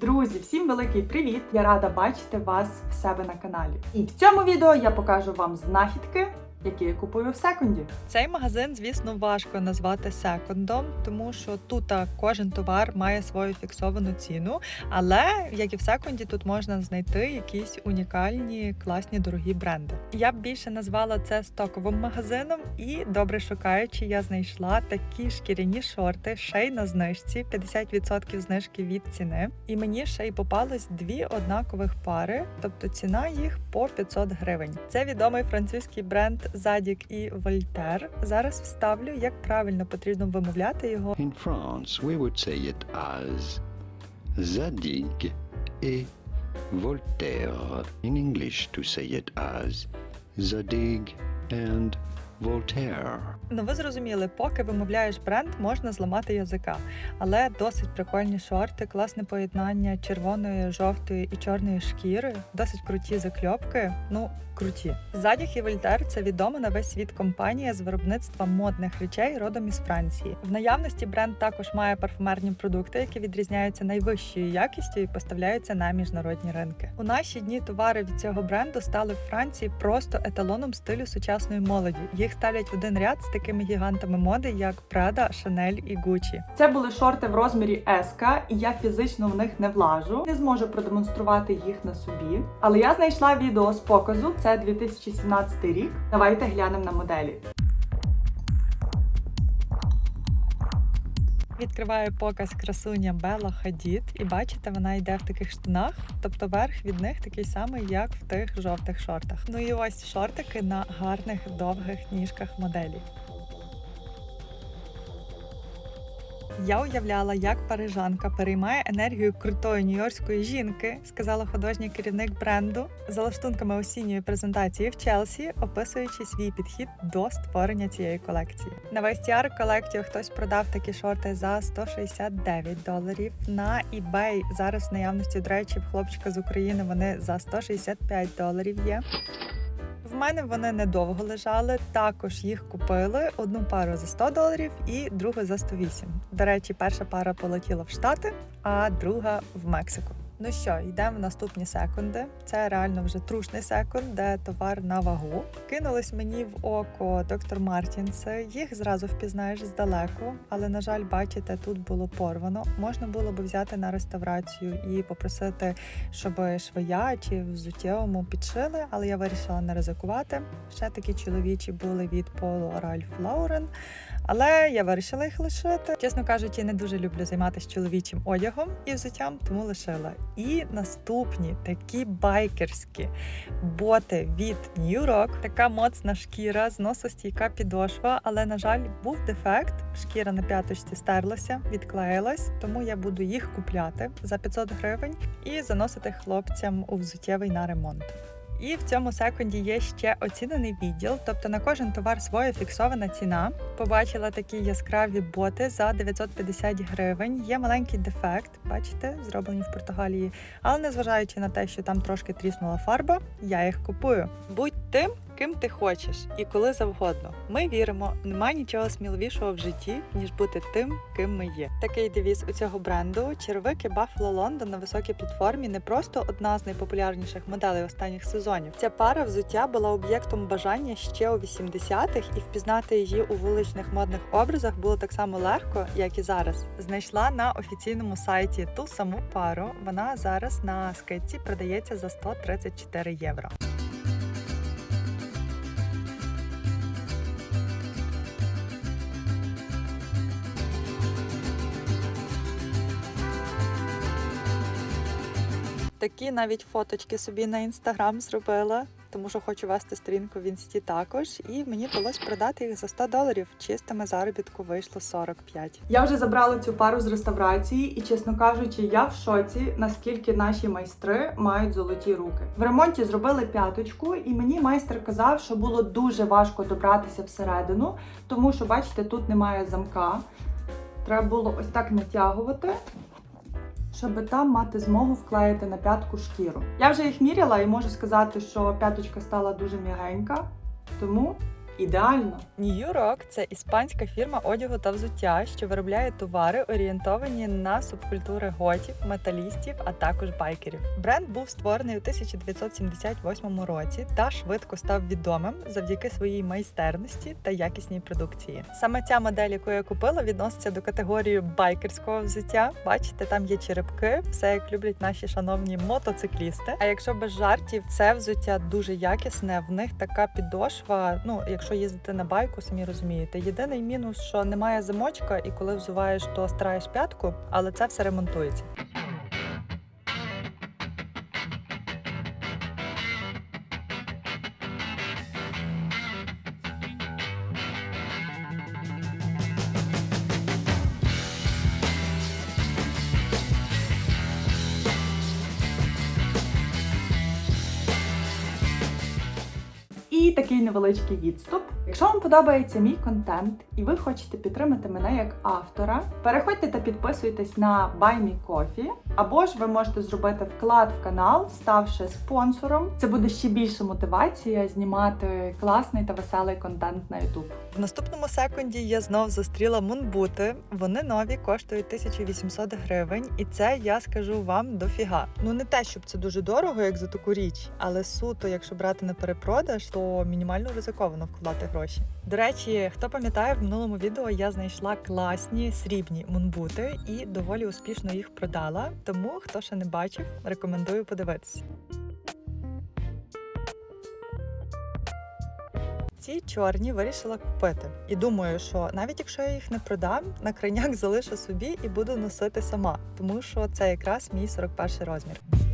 Друзі, всім великий привіт! Я рада бачити вас в себе на каналі. І в цьому відео я покажу вам знахідки, які я купую в секунді. Цей магазин, звісно, важко назвати секондом, тому що тут кожен товар має свою фіксовану ціну. Але як і в секонді, тут можна знайти якісь унікальні, класні дорогі бренди. Я б більше назвала це стоковим магазином, і добре шукаючи, я знайшла такі шкіряні шорти, ще на знижці, 50% знижки від ціни. І мені ще й попались дві однакових пари, тобто ціна їх по 500 гривень. Це відомий французький бренд Задік і Вольтер. Зараз вставлю, як правильно потрібно вимовляти його. In France, we would say it as Zadig et Voltaire. In English, to say it as Zadig and Voltaire. Ну, ви зрозуміли, поки вимовляєш бренд, можна зламати язика. Але досить прикольні шорти, класне поєднання червоної, жовтої і чорної шкіри, досить круті закльопки. Ну, круті. Задяг і Вольтер це відома на весь світ компанія з виробництва модних речей родом із Франції. В наявності бренд також має парфумерні продукти, які відрізняються найвищою якістю і поставляються на міжнародні ринки. У наші дні товари від цього бренду стали в Франції просто еталоном стилю сучасної молоді. Їх ставлять в один ряд з такими гігантами моди, як Prada, Chanel і Gucci. Це були шорти в розмірі S, і я фізично в них не влажу. Не зможу продемонструвати їх на собі. Але я знайшла відео з показу. Це 2017 рік. Давайте глянемо на моделі. Відкриваю показ красуня Белла Хадід, і бачите, вона йде в таких штанах, тобто верх від них такий самий, як в тих жовтих шортах. Ну і ось шортики на гарних довгих ніжках моделі. Я уявляла, як парижанка переймає енергію крутої нью-йоркської жінки, сказала художній керівник бренду за лаштунками осінньої презентації в Челсі, описуючи свій підхід до створення цієї колекції. На Vestiaire Collective хтось продав такі шорти за 169 доларів. На eBay зараз в наявності, до речі, в хлопчика з України вони за 165 доларів є. В мене вони недовго лежали. Також їх купили одну пару за 100 доларів і другу за 108. До речі, перша пара полетіла в Штати, а друга в Мексику. Ну що, йдемо в наступні секунди. Це реально вже трушний секунд, де товар на вагу. Кинулись мені в око доктор Мартінси. Їх зразу впізнаєш здалеку, але на жаль, бачите, тут було порвано. Можна було би взяти на реставрацію і попросити, щоб швея чи взуттєвому підшили, але я вирішила не ризикувати. Ще такі чоловічі були від Polo Ralph Lauren. Але я вирішила їх лишити. Чесно кажучи, не дуже люблю займатися чоловічим одягом і взуттям, тому лишила. І наступні такі байкерські боти від New Rock. Така моцна шкіра, зносостійка підошва, але, на жаль, був дефект. Шкіра на п'яточці стерлася, відклеїлась, тому я буду їх купляти за 500 гривень і заносити хлопцям у взуттєвий на ремонт. І в цьому секунді є ще оцінений відділ, тобто на кожен товар своя фіксована ціна. Побачила такі яскраві боти за 950 гривень. Є маленький дефект, бачите, зроблені в Португалії. Але незважаючи на те, що там трошки тріснула фарба, я їх купую. Будь тим, ким ти хочеш і коли завгодно. Ми віримо, немає нічого сміливішого в житті, ніж бути тим, ким ми є. Такий девіз у цього бренду. Черевики Buffalo London на високій платформі не просто одна з найпопулярніших моделей останніх сезонів. Ця пара взуття була об'єктом бажання ще у 80-х, і впізнати її у вуличних модних образах було так само легко, як і зараз. Знайшла на офіційному сайті ту саму пару. Вона зараз на скидці продається за 134 євро. Такі навіть фоточки собі на інстаграм зробила, тому що хочу вести сторінку в інсті також. І мені вдалося продати їх за 100 доларів. Чистими заробітку вийшло 45. Я вже забрала цю пару з реставрації, і чесно кажучи, я в шоці, наскільки наші майстри мають золоті руки. В ремонті зробили п'яточку, і мені майстер казав, що було дуже важко добратися всередину, тому що, бачите, тут немає замка. Треба було ось так натягувати. Щоб там мати змогу вклеїти на п'ятку шкіру. Я вже їх міряла і можу сказати, що п'яточка стала дуже м'ягенька, тому ідеально. New Rock – це іспанська фірма одягу та взуття, що виробляє товари, орієнтовані на субкультури готів, металістів, а також байкерів. Бренд був створений у 1978 році та швидко став відомим завдяки своїй майстерності та якісній продукції. Саме ця модель, яку я купила, відноситься до категорії байкерського взуття. Бачите, там є черепки, все як люблять наші шановні мотоциклісти. А якщо без жартів, це взуття дуже якісне. В них така підошва. Ну, якщо їздити на байку, самі розумієте. Єдиний мінус, що немає замочка, і коли взуваєш, то стараєш п'ятку, але це все ремонтується. І такий невеличкий відступ. Якщо вам подобається мій контент і ви хочете підтримати мене як автора, переходьте та підписуйтесь на Buy Me Coffee, або ж ви можете зробити вклад в канал, ставши спонсором. Це буде ще більше мотивація знімати класний та веселий контент на YouTube. В наступному секунді я знов зустріла мунбути. Вони нові коштують 1800 гривень, і це я скажу вам дофіга. Ну не те, щоб це дуже дорого, як за таку річ, але суто, якщо брати на перепродаж, то мінімально ризиковано вкладати гроші. До речі, хто пам'ятає, в минулому відео я знайшла класні срібні мунбути і доволі успішно їх продала. Тому хто ще не бачив, рекомендую подивитися. Ці чорні вирішила купити. І думаю, що навіть якщо я їх не продам, на крайняк залишу собі і буду носити сама, тому що це якраз мій 41 розмір.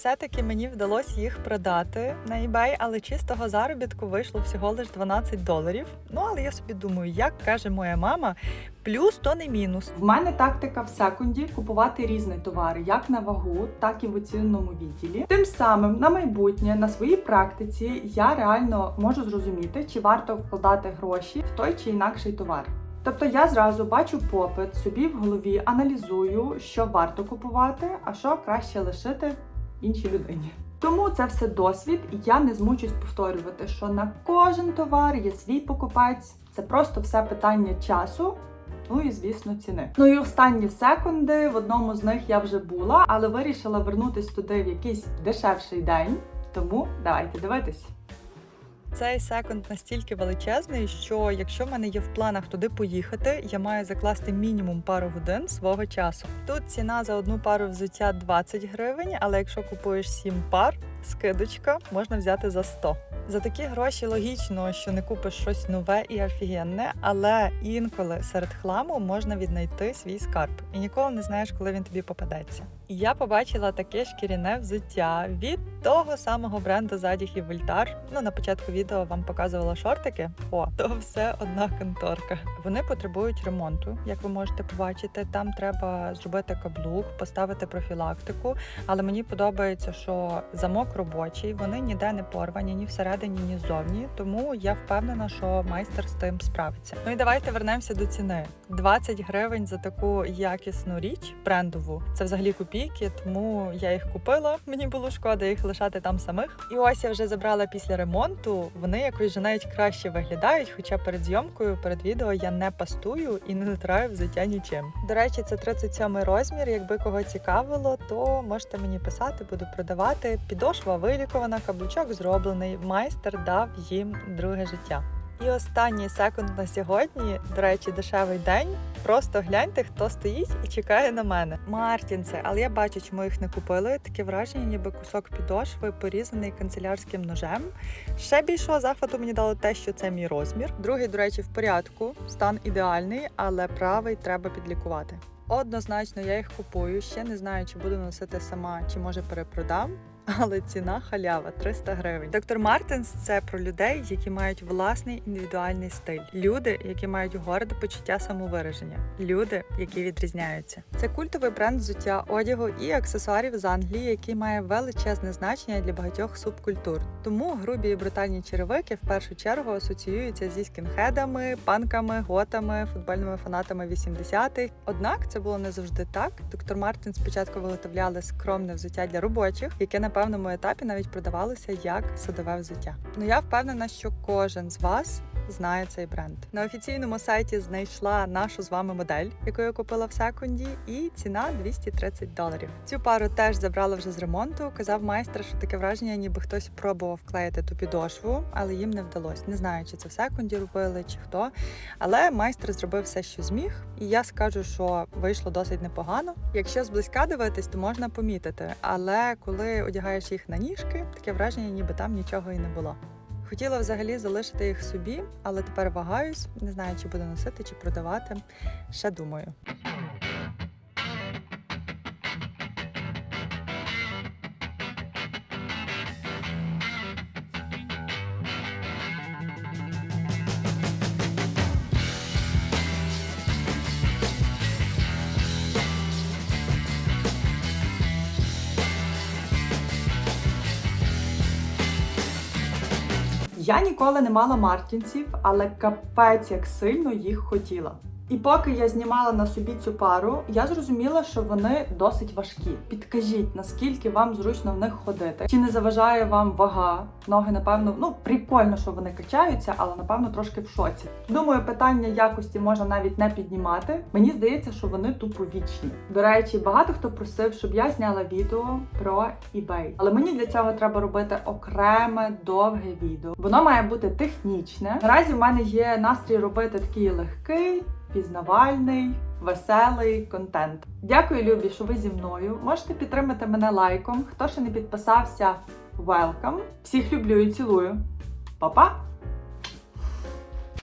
Все-таки мені вдалося їх продати на eBay, але чистого заробітку вийшло всього лиш 12 доларів. Ну але я собі думаю, як каже моя мама, плюс то не мінус. В мене тактика в секунді купувати різні товари, як на вагу, так і в оцінному відділі. Тим самим на майбутнє, на своїй практиці, я реально можу зрозуміти, чи варто вкладати гроші в той чи інакший товар. Тобто я зразу бачу попит, собі в голові аналізую, що варто купувати, а що краще лишити іншій людині. Тому це все досвід, і я не змучусь повторювати, що на кожен товар є свій покупець. Це просто все питання часу. Ну і звісно, ціни. Ну і останні секунди в одному з них я вже була, але вирішила вернутись туди в якийсь дешевший день. Тому давайте дивитись. Цей секонд настільки величезний, що якщо в мене є в планах туди поїхати, я маю закласти мінімум пару годин свого часу. Тут ціна за одну пару взуття 20 гривень, але якщо купуєш 7 пар, скидочка можна взяти за 100. За такі гроші логічно, що не купиш щось нове і офігенне, але інколи серед хламу можна віднайти свій скарб, і ніколи не знаєш, коли він тобі попадеться. І я побачила таке шкіряне взуття від того самого бренду задягів Вольтар. Ну на початку відео вам показувала шортики. О, то все одна конторка. Вони потребують ремонту, як ви можете побачити. Там треба зробити каблук, поставити профілактику. Але мені подобається, що замок робочий, вони ніде не порвані, ні всередині, ні ззовні. Тому я впевнена, що майстер з тим справиться. Ну і давайте вернемося до ціни: 20 гривень за таку якісну річ брендову. Це взагалі копійки, тому я їх купила. Мені було шкода їх лишати там самих. І ось я вже забрала після ремонту. Вони якось вже навіть краще виглядають. Хоча перед зйомкою, перед відео я не пастую і не натираю взуття нічим. До речі, це 37 розмір. Якби кого цікавило, то можете мені писати, буду продавати. Підошва вилікувана, каблучок зроблений. Майстер дав їм друге життя. І останній секунд на сьогодні, до речі, дешевий день. Просто гляньте, хто стоїть і чекає на мене. Мартінси, але я бачу, чому їх не купили. Таке враження, ніби кусок підошви порізаний канцелярським ножем. Ще більшого захвату мені дало те, що це мій розмір. Другий, до речі, в порядку, стан ідеальний, але правий треба підлікувати. Однозначно, я їх купую. Ще не знаю, чи буду носити сама, чи може перепродам. Але ціна халява 300 гривень. Доктор Мартинс це про людей, які мають власний індивідуальний стиль. Люди, які мають горде почуття самовираження. Люди, які відрізняються. Це культовий бренд взуття одягу і аксесуарів з Англії, який має величезне значення для багатьох субкультур. Тому грубі і брутальні черевики в першу чергу асоціюються зі скінхедами, панками, готами, футбольними фанатами 80-х. Однак це було не завжди так. Доктор Мартин спочатку виготовляли скромне взуття для робочих, яке на певному етапі навіть продавалося як садове взуття. Ну я впевнена, що кожен з вас. Знає цей бренд на офіційному сайті. Знайшла нашу з вами модель, яку я купила в секунді, і ціна 230 доларів. Цю пару теж забрала вже з ремонту. Казав майстер, що таке враження, ніби хтось пробував клеїти ту підошву, але їм не вдалося. Не знаю, чи це в секунді робили, чи хто. Але майстер зробив все, що зміг, і я скажу, що вийшло досить непогано. Якщо зблизька дивитись, то можна помітити. Але коли одягаєш їх на ніжки, таке враження, ніби там нічого і не було. Хотіла взагалі залишити їх собі, але тепер вагаюсь, не знаю, чи буду носити, чи продавати. Ще думаю. Я ніколи не мала мартінців, але капець як сильно їх хотіла. І поки я знімала на собі цю пару, я зрозуміла, що вони досить важкі. Підкажіть, наскільки вам зручно в них ходити? Чи не заважає вам вага? Ноги, напевно, ну прикольно, що вони качаються, але напевно трошки в шоці. Думаю, питання якості можна навіть не піднімати. Мені здається, що вони тупо вічні. До речі, багато хто просив, щоб я зняла відео про eBay. Але мені для цього треба робити окреме довге відео. Воно має бути технічне. Наразі в мене є настрій робити такий легкий пізнавальний, веселий контент. Дякую, любі, що ви зі мною. Можете підтримати мене лайком. Хто ще не підписався, welcome. Всіх люблю і цілую. Па-па!